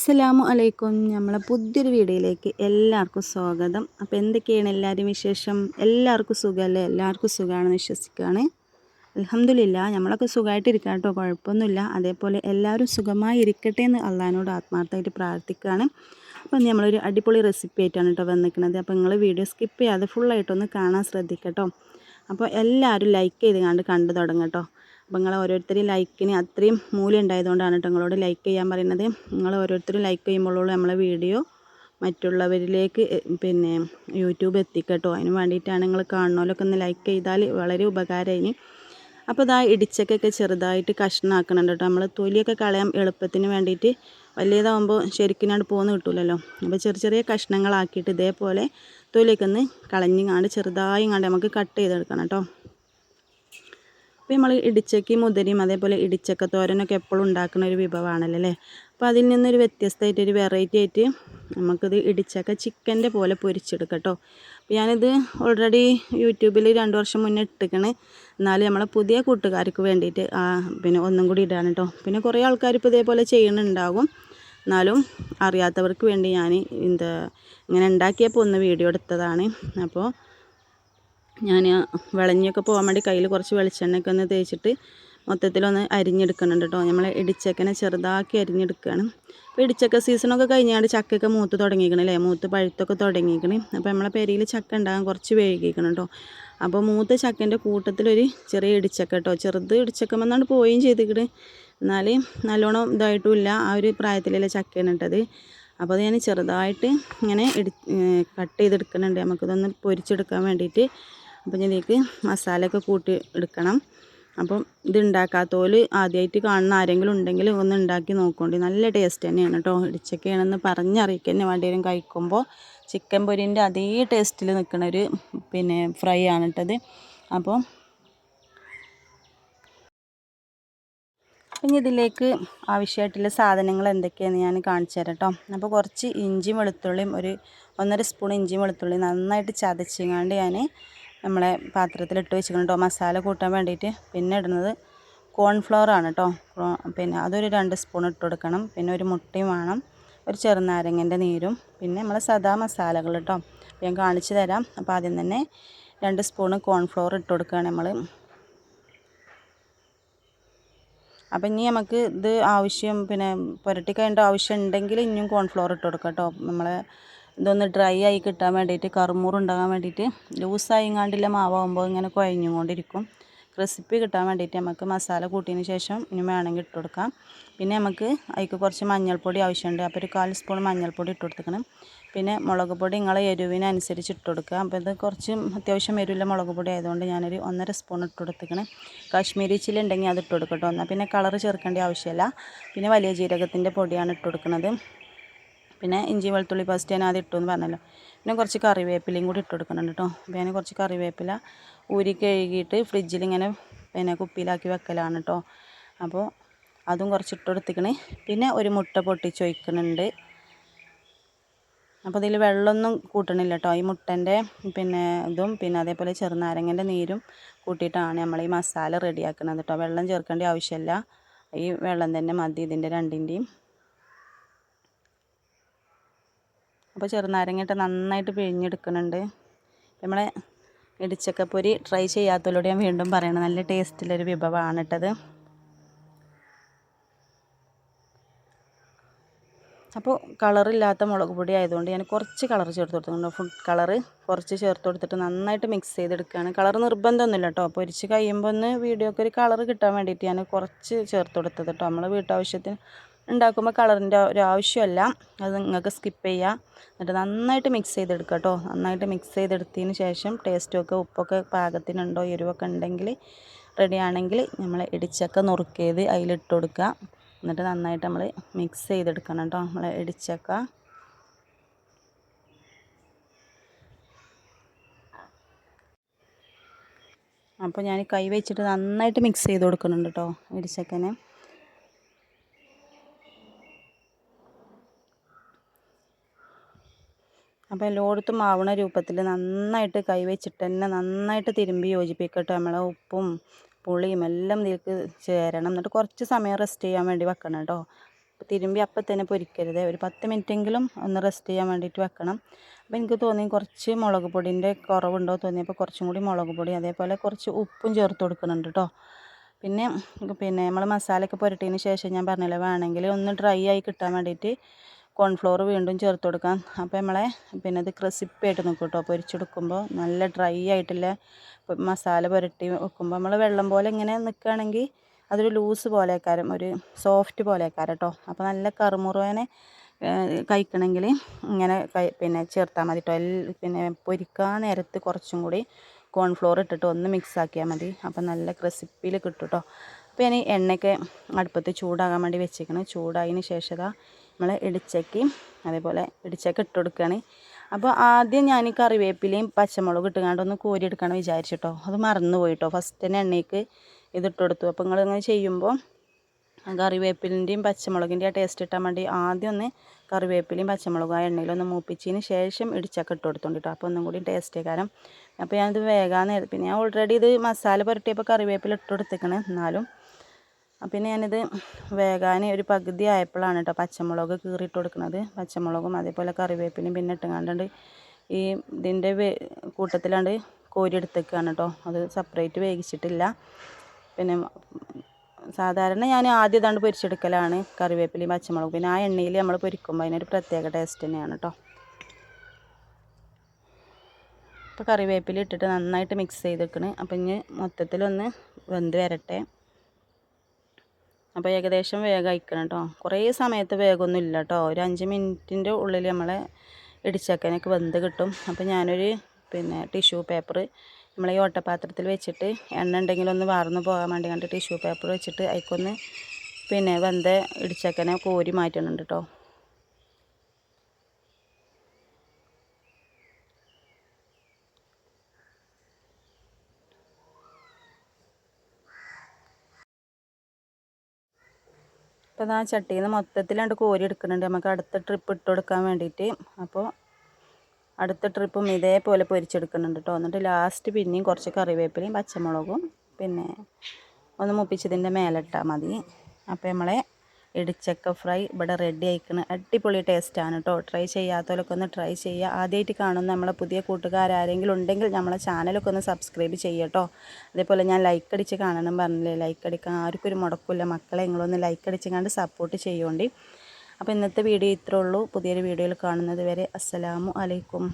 അസ്സലാമു അലൈക്കും. നമ്മളെ പുതിയൊരു വീഡിയോയിലേക്ക് എല്ലാവർക്കും സ്വാഗതം. അപ്പോൾ എന്തൊക്കെയാണ് എല്ലാവരും വിശേഷം? എല്ലാവർക്കും സുഖമല്ലേ എല്ലാവർക്കും സുഖമാണെന്ന് വിശ്വസിക്കുകയാണ് അലഹമില്ല നമ്മളൊക്കെ സുഖമായിട്ടിരിക്കാം കേട്ടോ. കുഴപ്പമൊന്നുമില്ല. അതേപോലെ എല്ലാവരും സുഖമായി ഇരിക്കട്ടെ എന്ന് അള്ളഹാനോട് ആത്മാർത്ഥമായിട്ട് പ്രാർത്ഥിക്കുകയാണ് അപ്പോൾ നമ്മളൊരു അടിപൊളി റെസിപ്പി ആയിട്ടാണ് കേട്ടോ വന്നിരിക്കുന്നത്. അപ്പോൾ നിങ്ങൾ വീഡിയോ സ്കിപ്പ് ചെയ്യാതെ ഫുള്ളായിട്ടൊന്ന് കാണാൻ ശ്രദ്ധിക്കട്ടോ. അപ്പോൾ എല്ലാവരും ലൈക്ക് ചെയ്ത് കണ്ട് കണ്ടു തുടങ്ങട്ടോ അപ്പോൾ നിങ്ങൾ ഓരോരുത്തരും ലൈക്കിന് അത്രയും മൂല്യം ഉണ്ടായതുകൊണ്ടാണ് കേട്ടോ നിങ്ങളോട് ലൈക്ക് ചെയ്യാൻ പറയുന്നത്. നിങ്ങൾ ഓരോരുത്തരും ലൈക്ക് ചെയ്യുമ്പോഴുള്ള നമ്മളെ വീഡിയോ മറ്റുള്ളവരിലേക്ക് പിന്നെ യൂട്യൂബ് എത്തിക്കട്ടോ. അതിന് വേണ്ടിയിട്ടാണ് നിങ്ങൾ കാണുന്നവരൊക്കെ ഒന്ന് ലൈക്ക് ചെയ്താൽ വളരെ ഉപകാരമായി അപ്പോൾ ഇതാ ഇടിച്ചക്കൊക്കെ ചെറുതായിട്ട് കഷ്ണമാക്കണുണ്ട് കേട്ടോ നമ്മൾ തൊലിയൊക്കെ കളയാൻ എളുപ്പത്തിന് വേണ്ടിയിട്ട് വലിയതാകുമ്പോൾ ശരിക്കിനാണ്ട് പോന്ന് കിട്ടില്ലല്ലോ അപ്പോൾ ചെറിയ ചെറിയ കഷ്ണങ്ങളാക്കിയിട്ട് ഇതേപോലെ തൊലിയൊക്കെ ഒന്ന് കളഞ്ഞിങ്ങാണ്ട് ചെറുതായി കണ്ട് നമുക്ക് കട്ട് ചെയ്തെടുക്കണം കേട്ടോ അപ്പോൾ നമ്മൾ ഇടിച്ചക്കി മുതിരയും അതേപോലെ ഇടിച്ചക്ക തോരനൊക്കെ എപ്പോഴും ഉണ്ടാക്കുന്ന ഒരു വിഭവമാണല്ലോ അല്ലേ? അപ്പോൾ അതിൽ നിന്നൊരു വ്യത്യസ്തമായിട്ട് ഒരു വെറൈറ്റി ആയിട്ട് നമുക്കിത് ഇടിച്ചക്ക ചിക്കന്റെ പോലെ പൊരിച്ചെടുക്കാം കേട്ടോ. അപ്പോൾ ഞാനിത് ഓൾറെഡി യൂട്യൂബിൽ രണ്ട് വർഷം മുന്നേ ഇട്ടിക്കണ് എന്നാലും നമ്മളെ പുതിയ കൂട്ടുകാർക്ക് വേണ്ടിയിട്ട് പിന്നെ ഒന്നും കൂടി ഇടാണ് കേട്ടോ. പിന്നെ കുറേ ആൾക്കാർ ഇപ്പോൾ ഇതേപോലെ ചെയ്യണുണ്ടാകും എന്നാലും അറിയാത്തവർക്ക് വേണ്ടി ഞാൻ എന്താ ഇങ്ങനെ ഉണ്ടാക്കിയപ്പോൾ ഒന്ന് വീഡിയോ എടുത്തതാണ്. അപ്പോൾ ഞാൻ വിളഞ്ഞൊക്കെ പോകാൻ വേണ്ടി കയ്യിൽ കുറച്ച് വെളിച്ചെണ്ണയൊക്കെ ഒന്ന് തേച്ചിട്ട് മൊത്തത്തിലൊന്ന് അരിഞ്ഞെടുക്കുന്നുണ്ട് കേട്ടോ. നമ്മൾ ഇടിച്ചക്കനെ ചെറുതാക്കി അരിഞ്ഞെടുക്കുകയാണ്. അപ്പോൾ ഇടിച്ചക്ക സീസണൊക്കെ കഴിഞ്ഞാണ്ട് ചക്കയൊക്കെ മൂത്ത് തുടങ്ങിയിരിക്കണം അല്ലേ? മൂത്ത് പഴുത്തൊക്കെ തുടങ്ങിയിരിക്കണം. അപ്പോൾ നമ്മളെ പെരിയിൽ ചക്ക ഉണ്ടാകാൻ കുറച്ച് വേഗിക്കണം കേട്ടോ. അപ്പോൾ മൂത്ത ചക്കന്റെ കൂട്ടത്തിലൊരു ചെറിയ ഇടിച്ചക്ക കേട്ടോ. ചെറുത് ഇടിച്ചക്കമെന്നാണ് പോവുകയും ചെയ്തിട്ട് എന്നാൽ നല്ലോണം ഇതായിട്ടുമില്ല. ആ ഒരു പ്രായത്തിലുള്ള ചക്കയാണ് ഇട്ടത് അപ്പോൾ അത് ഞാൻ ചെറുതായിട്ട് ഇങ്ങനെ ഇടി കട്ട് ചെയ്തെടുക്കുന്നുണ്ട്. നമുക്കിതൊന്ന് പൊരിച്ചെടുക്കാൻ വേണ്ടിയിട്ട് അപ്പം ഇതിലേക്ക് മസാലയൊക്കെ കൂട്ടി എടുക്കണം. അപ്പം ഇത് ഉണ്ടാക്കാത്തോൽ ആദ്യമായിട്ട് കാണുന്ന ആരെങ്കിലും ഉണ്ടെങ്കിൽ ഒന്ന് ഉണ്ടാക്കി നോക്കോണ്ടി. നല്ല ടേസ്റ്റ് തന്നെയാണ് കേട്ടോ ഇടിച്ചൊക്കെയാണെന്ന് പറഞ്ഞറിയിക്കുക തന്നെ വേണ്ടി കഴിക്കുമ്പോൾ ചിക്കൻ പൊരിന്റെ അതേ ടേസ്റ്റിൽ നിൽക്കുന്ന ഒരു പിന്നെ ഫ്രൈ ആണ് കേട്ടത് അപ്പോൾ ഇനി ഇതിലേക്ക് ആവശ്യമായിട്ടുള്ള സാധനങ്ങൾ എന്തൊക്കെയാണെന്ന് ഞാൻ കാണിച്ചു തരാം കേട്ടോ അപ്പോൾ കുറച്ച് ഇഞ്ചി വെളുത്തുള്ളിയും ഒരു ഒന്നര സ്പൂൺ ഇഞ്ചി വെളുത്തുള്ളി നന്നായിട്ട് ചതച്ചിങ്ങാണ്ട് ഞാൻ നമ്മളെ പാത്രത്തിലിട്ട് വെച്ചിട്ടുണ്ട് കേട്ടോ മസാല കൂട്ടാൻ വേണ്ടിയിട്ട് പിന്നെ ഇടുന്നത് കോൺഫ്ലവർ ആണ് കേട്ടോ പിന്നെ അതൊരു രണ്ട് സ്പൂൺ ഇട്ട് കൊടുക്കണം. പിന്നെ ഒരു മുട്ടയും വേണം. ഒരു ചെറുനാരങ്ങന്റെ നീരും. പിന്നെ നമ്മളെ സദാ മസാലകൾ കേട്ടോ ഞാൻ കാണിച്ചു തരാം. അപ്പോൾ ആദ്യം തന്നെ രണ്ട് സ്പൂൺ കോൺഫ്ലവർ ഇട്ട് കൊടുക്കുകയാണ് നമ്മൾ. അപ്പം ഇനി നമുക്ക് ഇത് ആവശ്യം പിന്നെ പുരട്ടി കഴിഞ്ഞിട്ട് ആവശ്യം ഉണ്ടെങ്കിൽ ഇനിയും കോൺഫ്ലവർ ഇട്ട് കൊടുക്കാം കേട്ടോ നമ്മളെ ഇതൊന്ന് ഡ്രൈ ആയി കിട്ടാൻ വേണ്ടിയിട്ട് കറുമൂറ് ഉണ്ടാകാൻ വേണ്ടിയിട്ട് ലൂസായിങ്ങാണ്ടില്ല മാവാകുമ്പോൾ ഇങ്ങനെ കുഴഞ്ഞുകൊണ്ടിരിക്കും. ക്രിസ്പി കിട്ടാൻ വേണ്ടിയിട്ട് നമുക്ക് മസാല കൂട്ടിയതിന് ശേഷം ഇനി വേണമെങ്കിൽ ഇട്ട് കൊടുക്കാം. പിന്നെ നമുക്ക് അതിക്ക് കുറച്ച് മഞ്ഞൾപ്പൊടി ആവശ്യമുണ്ട്. അപ്പോൾ ഒരു കാൽ സ്പൂൺ മഞ്ഞൾപ്പൊടി ഇട്ട് കൊടുക്കണം. പിന്നെ മുളക് പൊടി നിങ്ങളെ എരിവിനനുസരിച്ച് ഇട്ട് കൊടുക്കുക. അപ്പോൾ ഇത് കുറച്ച് അത്യാവശ്യം എരിവില്ല മുളക് പൊടി ആയതുകൊണ്ട് ഞാനൊരു ഒന്നര സ്പൂൺ ഇട്ട് കൊടുത്തിക്കണം കാശ്മീരി ചില്ലി ഉണ്ടെങ്കിൽ അത് ഇട്ട് കൊടുക്കട്ടോ. എന്നാൽ പിന്നെ കളർ ചേർക്കേണ്ട ആവശ്യമില്ല. പിന്നെ വലിയ ജീരകത്തിന്റെ പൊടിയാണ് ഇട്ട് കൊടുക്കുന്നത് പിന്നെ ഇഞ്ചി വെളുത്തുള്ളി പേസ്റ്റ് ഞാൻ ആദ്യം ഇട്ടു എന്ന് പറഞ്ഞല്ലോ. പിന്നെ കുറച്ച് കറിവേപ്പിലയും കൂടി ഇട്ട് കൊടുക്കുന്നുണ്ട് കേട്ടോ അപ്പോൾ ഞാൻ കുറച്ച് കറിവേപ്പില ഊരി കഴുകിയിട്ട് ഫ്രിഡ്ജിൽ ഇങ്ങനെ പിന്നെ കുപ്പിയിലാക്കി വെക്കലാണ് കേട്ടോ അപ്പോൾ അതും കുറച്ച് ഇട്ട് കൊടുത്തിക്കണേ. പിന്നെ ഒരു മുട്ട പൊട്ടിച്ച് വയ്ക്കുന്നുണ്ട് അപ്പോൾ ഇതിൽ വെള്ളമൊന്നും കൂട്ടണില്ല കേട്ടോ ഈ മുട്ടന്റെ പിന്നെ ഇതും പിന്നെ അതേപോലെ ചെറുനാരങ്ങന്റെ നീരും കൂട്ടിയിട്ടാണ് നമ്മൾ ഈ മസാല റെഡിയാക്കുന്നത് കേട്ടോ വെള്ളം ചേർക്കേണ്ട ആവശ്യമില്ല ഈ വെള്ളം തന്നെ മതി ഇതിന്റെ രണ്ടിന്റെയും അപ്പോൾ ചെറുനാരങ്ങയിട്ട് നന്നായിട്ട് പിഴിഞ്ഞെടുക്കുന്നുണ്ട്. നമ്മളെ ഇടിച്ചക്കപ്പൊരി ട്രൈ ചെയ്യാത്തതിലൂടെ ഞാൻ വീണ്ടും പറയണം. നല്ല ടേസ്റ്റിലൊരു വിഭവമാണ് ഇട്ടത് അപ്പോൾ കളറില്ലാത്ത മുളക് പൊടി ആയതുകൊണ്ട് ഞാൻ കുറച്ച് കളർ ചേർത്ത് കൊടുത്തിട്ടുണ്ട്. ഫുഡ് കളർ കുറച്ച് ചേർത്ത് കൊടുത്തിട്ട് നന്നായിട്ട് മിക്സ് ചെയ്തെടുക്കുകയാണ്. കളർ നിർബന്ധമൊന്നുമില്ല കേട്ടോ. പൊരിച്ച് കഴിയുമ്പോൾ ഒന്ന് വീഡിയോക്ക് ഒരു കളർ കിട്ടാൻ വേണ്ടിയിട്ട് ഞാൻ കുറച്ച് ചേർത്ത് കൊടുത്തത് കേട്ടോ. നമ്മൾ വീട്ടാവശ്യത്തിന് ഉണ്ടാക്കുമ്പോൾ കളറിന്റെ ഒരു ആവശ്യമല്ല. അത് നിങ്ങൾക്ക് സ്കിപ്പ് ചെയ്യാം. എന്നിട്ട് നന്നായിട്ട് മിക്സ് ചെയ്തെടുക്കുക കേട്ടോ. നന്നായിട്ട് മിക്സ് ചെയ്തെടുത്തതിന് ശേഷം ടേസ്റ്റൊക്കെ ഉപ്പൊക്കെ പാകത്തിനുണ്ടോ എരിവൊക്കെ ഉണ്ടെങ്കിൽ റെഡിയാണെങ്കിൽ നമ്മൾ ഇടിച്ചക്ക നുറുക്കിയത് അതിലിട്ട് കൊടുക്കുക. എന്നിട്ട് നന്നായിട്ട് നമ്മൾ മിക്സ് ചെയ്തെടുക്കണം കേട്ടോ. നമ്മൾ ഇടിച്ചക്ക. അപ്പോൾ ഞാൻ കൈ വെച്ചിട്ട് നന്നായിട്ട് മിക്സ് ചെയ്ത് കൊടുക്കുന്നുണ്ട് കേട്ടോ ഇടിച്ചക്കനെ. അപ്പോൾ എല്ലായിടത്തും ആവണ രൂപത്തിൽ നന്നായിട്ട് കൈവച്ചിട്ട് തന്നെ നന്നായിട്ട് തിരുമ്പി യോജിപ്പിക്കട്ടെ. നമ്മളെ ഉപ്പും പുളിയും എല്ലാം ഇതിലേക്ക് ചേരണം. എന്നിട്ട് കുറച്ച് സമയം റെസ്റ്റ് ചെയ്യാൻ വേണ്ടി വെക്കണം കേട്ടോ. തിരുമ്പി അപ്പം തന്നെ പൊരിക്കരുത്. ഒരു പത്ത് മിനിറ്റെങ്കിലും ഒന്ന് റെസ്റ്റ് ചെയ്യാൻ വേണ്ടിയിട്ട് വെക്കണം. അപ്പോൾ എനിക്ക് തോന്നി കുറച്ച് മുളക് പൊടിന്റെ കുറവുണ്ടോ തോന്നിയപ്പോൾ കുറച്ചും കൂടി മുളക് പൊടി അതേപോലെ കുറച്ച് ഉപ്പും ചേർത്ത് കൊടുക്കുന്നുണ്ട് കേട്ടോ. പിന്നെ പിന്നെ നമ്മൾ മസാലയൊക്കെ പുരട്ടിയതിന് ശേഷം ഞാൻ പറഞ്ഞില്ല വേണമെങ്കിൽ ഒന്ന് ഡ്രൈ ആയി കിട്ടാൻ വേണ്ടിയിട്ട് കോൺഫ്ലോർ വീണ്ടും ചേർത്ത് കൊടുക്കാം. അപ്പോൾ നമ്മളെ പിന്നെ ഇത് ക്രിസിപ്പായിട്ട് നിൽക്കും കേട്ടോ പൊരിച്ചെടുക്കുമ്പോൾ നല്ല ഡ്രൈ ആയിട്ടില്ല മസാല പുരട്ടി വെക്കുമ്പോൾ നമ്മൾ വെള്ളം പോലെ ഇങ്ങനെ നിൽക്കുകയാണെങ്കിൽ അതൊരു ലൂസ് പോലെക്കാരം ഒരു സോഫ്റ്റ് പോലെക്കാരം കേട്ടോ അപ്പോൾ നല്ല കറുമുറുവേനെ കഴിക്കണമെങ്കിൽ ഇങ്ങനെ പിന്നെ ചേർത്താൽ മതി കേട്ടോ പിന്നെ പൊരിക്കാൻ നേരത്ത് കുറച്ചും കൂടി കോൺഫ്ലോർ ഇട്ടിട്ട് ഒന്ന് മിക്സ് ആക്കിയാൽ മതി. അപ്പോൾ നല്ല ക്രിസ്പിയിൽ കിട്ടും കേട്ടോ അപ്പോൾ ഞാൻ എണ്ണയൊക്കെ അടുപ്പത്ത് ചൂടാകാൻ വേണ്ടി വെച്ചേക്കണം. ചൂടായതിന് ശേഷം നമ്മൾ ഇടിച്ചക്കി അതേപോലെ ഇടിച്ചക്ക ഇട്ട് കൊടുക്കുകയാണ് അപ്പോൾ ആദ്യം ഞാൻ കറിവേപ്പിലയും പച്ചമുളകും ഇട്ടുകൊണ്ട് ഒന്ന് കോരിയെടുക്കണം വിചാരിച്ചിട്ടോ. അത് മറന്നു പോയിട്ടോ. ഫസ്റ്റ് തന്നെ എണ്ണയ്ക്ക് ഇതിട്ട് കൊടുത്തു. അപ്പോൾ നിങ്ങളിങ്ങനെ ചെയ്യുമ്പോൾ കറിവേപ്പിലിന്റെയും പച്ചമുളകിന്റെയും ടേസ്റ്റ് കിട്ടാൻ വേണ്ടി ആദ്യം ഒന്ന് കറിവേപ്പിലയും പച്ചമുളകും ആ എണ്ണയിലൊന്ന് മൂപ്പിച്ചതിന് ശേഷം ഇടിച്ചൊക്കെ ഇട്ട് കൊടുത്തോണ്ടിട്ടോ അപ്പോൾ ഒന്നും കൂടി ടേസ്റ്റ് കാരണം അപ്പോൾ ഞാനിത് വേഗം നേരത്തെ പിന്നെ ഞാൻ ഓൾറെഡി ഇത് മസാല പുരട്ടിയപ്പോൾ കറിവേപ്പില ഇട്ട് കൊടുത്തേക്കണേ. എന്നാലും പിന്നെ ഞാനിത് വേകാൻ ഒരു പകുതി ആയപ്പോഴാണ് കേട്ടോ പച്ചമുളക് കീറിയിട്ട് കൊടുക്കുന്നത്. പച്ചമുളകും അതേപോലെ കറിവേപ്പിനും പിന്നെ ഇട്ടുകൊണ്ടുണ്ട് ഈ ഇതിന്റെ കൂട്ടത്തിലാണ്ട് കോരി എടുത്തേക്കാണ് കേട്ടോ. അത് സെപ്പറേറ്റ് വേവിച്ചിട്ടില്ല. പിന്നെ സാധാരണ ഞാൻ ആദ്യം ഇതാണ്ട് പൊരിച്ചെടുക്കലാണ് കറിവേപ്പിലയും പച്ചമുളകും. പിന്നെ ആ എണ്ണയിൽ നമ്മൾ പൊരിക്കുമ്പോൾ അതിനൊരു പ്രത്യേക ടേസ്റ്റ് തന്നെയാണ് കേട്ടോ. ഇപ്പോൾ കറിവേപ്പില ഇട്ടിട്ട് നന്നായിട്ട് മിക്സ് ചെയ്ത് വെക്കണേ അപ്പം ഇനി മൊത്തത്തിലൊന്ന് വെന്ത് വരട്ടെ. അപ്പോൾ ഏകദേശം വേഗം അയക്കണം കേട്ടോ കുറേ സമയത്ത് വേഗമൊന്നും ഇല്ല കേട്ടോ ഒരു അഞ്ച് മിനിറ്റിന്റെ ഉള്ളിൽ നമ്മളെ ഇടിച്ചക്കനൊക്കെ വെന്ത് കിട്ടും. അപ്പോൾ ഞാനൊരു പിന്നെ ടിഷ്യൂ പേപ്പർ നമ്മളെ ഈ ഓട്ടപാത്രത്തിൽ വെച്ചിട്ട് എണ്ണ ഉണ്ടെങ്കിലൊന്ന് വാർന്ന് പോകാൻ വേണ്ടി കണ്ട് ടിഷ്യൂ പേപ്പർ വെച്ചിട്ട് അതിക്കൊന്ന് പിന്നെ വെന്ത ഇടിച്ചക്കനെ കോരി മാറ്റുന്നുണ്ട് കേട്ടോ അപ്പോൾ ആ ചട്ടിയിൽ നിന്ന് മൊത്തത്തിലാണ്ട് കോരി എടുക്കുന്നുണ്ട് നമുക്ക് അടുത്ത ട്രിപ്പ് ഇട്ട് കൊടുക്കാൻ വേണ്ടിയിട്ട് അപ്പോൾ അടുത്ത ട്രിപ്പും ഇതേപോലെ പൊരിച്ചെടുക്കുന്നുണ്ട് കേട്ടോ എന്നിട്ട് ലാസ്റ്റ് പിന്നെയും കുറച്ച് കറിവേപ്പിലയും പച്ചമുളകും പിന്നെ ഒന്ന് മുപ്പിച്ചതിന്റെ മേലെ ഇട്ടാൽ മതി. അപ്പോൾ നമ്മളെ ഇടിച്ചക്ക ഫ്രൈ ഇവിടെ റെഡി ആയിക്കണം. അടിപൊളി ടേസ്റ്റാണ് കേട്ടോ ട്രൈ ചെയ്യാത്തവരൊക്കെ ഒന്ന് ട്രൈ ചെയ്യുക. ആദ്യമായിട്ട് കാണുന്ന നമ്മളെ പുതിയ കൂട്ടുകാരാരെങ്കിലും ഉണ്ടെങ്കിൽ നമ്മളെ ചാനലൊക്കെ ഒന്ന് സബ്സ്ക്രൈബ് ചെയ്യട്ടോ അതേപോലെ ഞാൻ ലൈക്ക് അടിച്ച് കാണണം പറഞ്ഞില്ലേ? ലൈക്ക് അടിക്കാൻ ആർക്കും ഒരു മുടക്കില്ല. മക്കളെ നിങ്ങളൊന്ന് ലൈക്ക് അടിച്ച് കണ്ട് സപ്പോർട്ട് ചെയ്യേണ്ടി. അപ്പോൾ ഇന്നത്തെ വീഡിയോ ഇത്രേ ഉള്ളൂ. പുതിയൊരു വീഡിയോയിൽ കാണുന്നത് വരെ അസ്സലാമു അലൈക്കും.